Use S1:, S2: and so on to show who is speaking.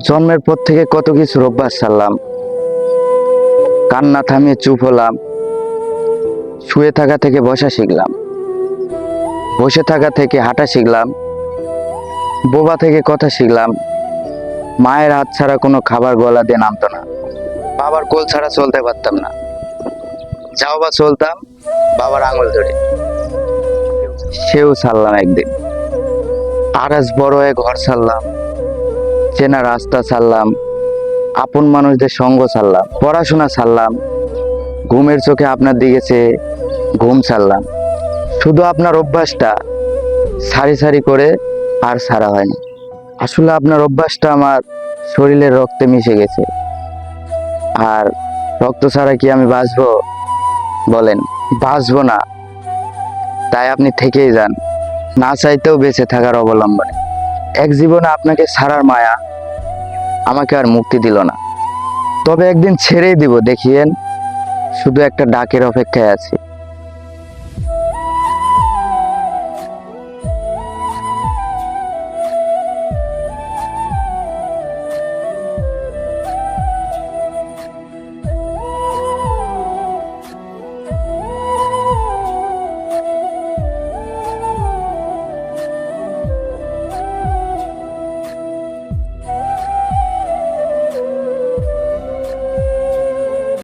S1: জন্মের পর থেকে কত কিছু অভ্যাস সারলাম কান্না থামিয়ে চুপ হলাম। শুয়ে থাকা থেকে বসা শিখলাম। বসে থাকা থেকে হাঁটা শিখলাম। বোবা থেকে কথা শিখলাম। মায়ের হাত ছাড়া কোনো খাবার গলা দিয়ে নামতো না। বাবার কোল ছাড়া চলতে পারতাম না। যাও বা চলতাম, বাবার আঙুল ধরে। সেও ছাড়লাম একদিন। আর আজ বড় হয়ে ঘর ছাড়লাম। চেনা রাস্তা ছাড়লাম, আপন মানুষদের সঙ্গ ছাড়লাম, পড়াশোনা ছাড়লাম, ঘুমের চোখে আপনার দিকে চেয়ে ঘুম ছাড়লাম। শুধু আপনার অভ্যাসটা সারি সারি করে আর সারা হয়নি। আসলে আপনার অভ্যাসটা আমার শরীরের রক্তে মিশে গেছে। আর রক্ত ছাড়া কি আমি বাঁচবো? বলেন, বাঁচবো না। তাই আপনি থেকেই যান, না চাইতেও বেঁচে থাকার অবলম্বনে। এক জীবনে আপনাকে ছাড়ার মায়া আমাকে আর মুক্তি দিল না। তবে একদিন ছেড়েই দিব, দেখিয়েন, শুধু একটা ডাকের অপেক্ষায় আছি।